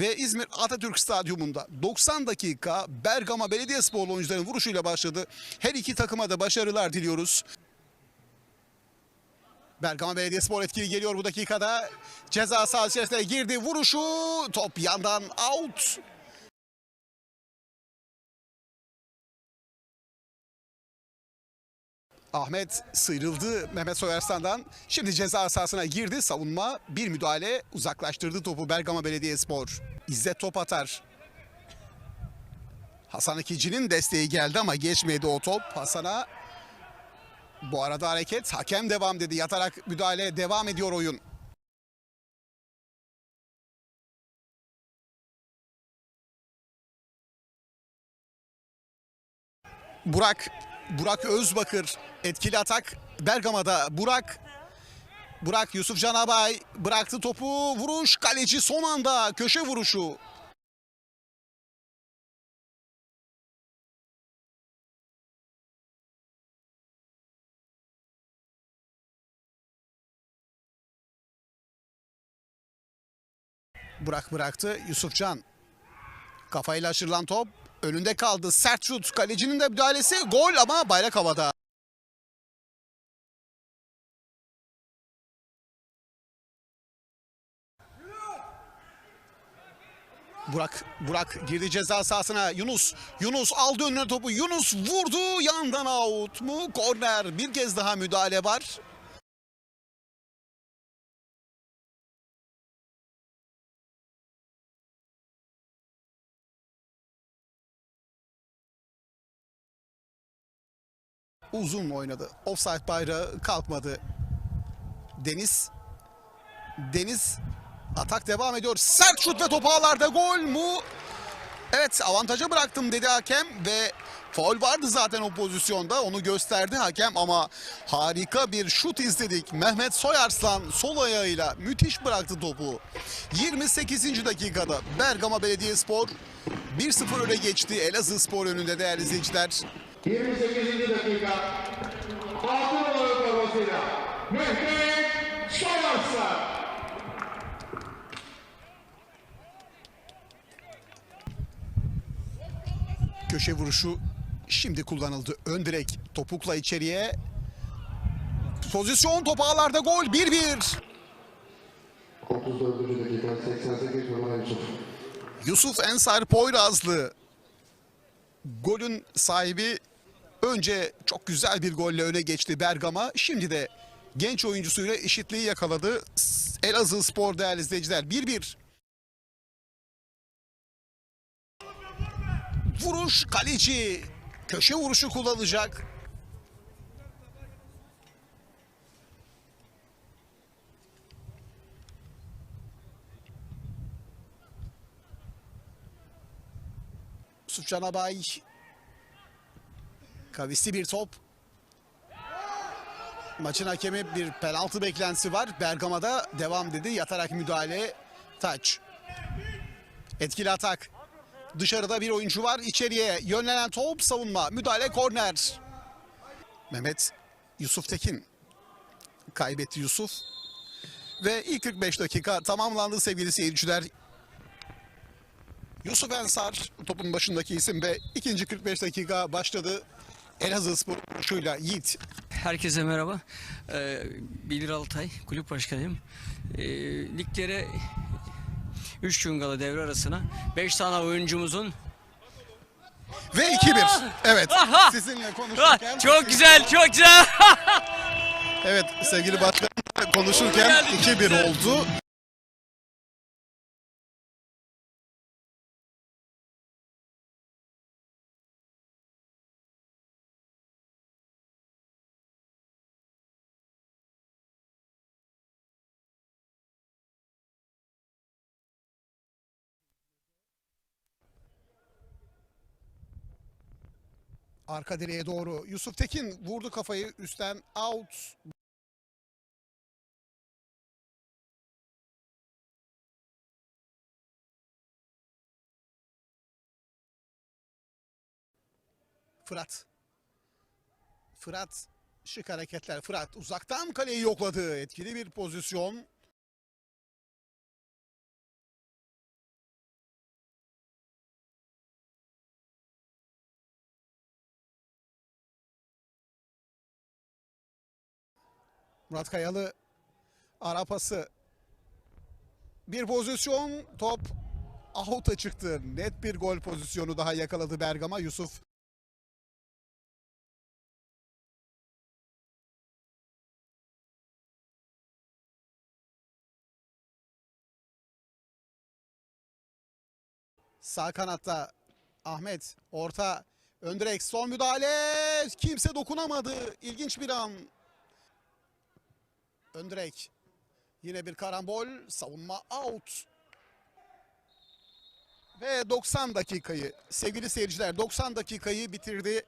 Ve İzmir Atatürk Stadyumunda 90 dakika Bergama Belediyespor oyuncuların vuruşuyla başladı. Her iki takıma da başarılar diliyoruz. Bergama Belediyespor etkili geliyor bu dakikada. Ceza sahası girdi. Vuruşu top yandan out. Ahmet sıyrıldı Mehmet Soyarslan'dan. Şimdi ceza sahasına girdi. Savunma bir müdahale uzaklaştırdı topu Bergama Belediyespor. İzzet top atar. Hasan İkici'nin desteği geldi ama geçmedi o top. Hasan'a bu arada hareket hakem devam dedi. Yatarak müdahale devam ediyor oyun. Burak Burak Özbakır etkili atak. Bergama'da Burak. Burak Yusuf Canabay bıraktı topu. Vuruş kaleci son anda köşe vuruşu. Burak bıraktı. Yusufcan kafayla aşırılan top. Önünde kaldı. Sert şut. Kalecinin de müdahalesi. Gol ama bayrak havada. Burak Burak girdi ceza sahasına Yunus Yunus aldı önüne topu Yunus vurdu yandan out mu korner bir kez daha müdahale var. uzun oynadı. Offside bayrağı kalkmadı. Deniz Deniz atak devam ediyor. Sert şut ve top ağlarda gol mu? Evet avantaja bıraktım dedi hakem ve faul vardı zaten o pozisyonda onu gösterdi hakem ama harika bir şut izledik. Mehmet Soyarslan sol ayağıyla müthiş bıraktı topu. 28. dakikada Bergama Belediyespor 1-0 öne geçti Elazığ Spor önünde değerli izleyiciler. 28. dakika. Altın formasıyla Mehmet Köşe vuruşu şimdi kullanıldı. Ön direk topukla içeriye. Pozisyon top ağlarda gol 1-1. 34. dakika 88 numara Yusuf. Yusuf Ensar Poyrazlı. Golün sahibi önce çok güzel bir golle öne geçti Bergama. Şimdi de genç oyuncusuyla eşitliği yakaladı. Elazığ Spor değerli izleyiciler 1-1. Vuruş kaleci. Köşe vuruşu kullanacak. Yusuf Canabay. Kavisli bir top. Maçın hakemi bir penaltı beklentisi var. Bergama'da devam dedi. Yatarak müdahale. Taç. Etkili atak. Dışarıda bir oyuncu var. İçeriye yönlenen top savunma. Müdahale korner. Mehmet Yusuf Tekin. Kaybetti Yusuf. Ve ilk 45 dakika tamamlandı sevgili seyirciler. Yusuf Ensar topun başındaki isim ve ikinci 45 dakika başladı. Elazığ Spor şuyla Yiğit. Herkese merhaba. Ee, Bilir Altay, kulüp başkanıyım. Ee, liglere 3 gün kala devre arasına 5 tane oyuncumuzun Ve 2-1. Evet Aha! sizinle Ah, konuşurken. çok güzel, çok güzel. Evet sevgili başkanımla konuşurken geldik, 2-1 güzel. oldu. Arka direğe doğru. Yusuf Tekin vurdu kafayı üstten out. Fırat. Fırat şık hareketler. Fırat uzaktan kaleyi yokladı. Etkili bir pozisyon. Murat Kayalı arapası. Bir pozisyon top out'a çıktı. Net bir gol pozisyonu daha yakaladı Bergama. Yusuf Sağ kanatta Ahmet orta Öndirek son müdahale kimse dokunamadı İlginç bir an Öndirek. Yine bir karambol. Savunma out. Ve 90 dakikayı sevgili seyirciler 90 dakikayı bitirdi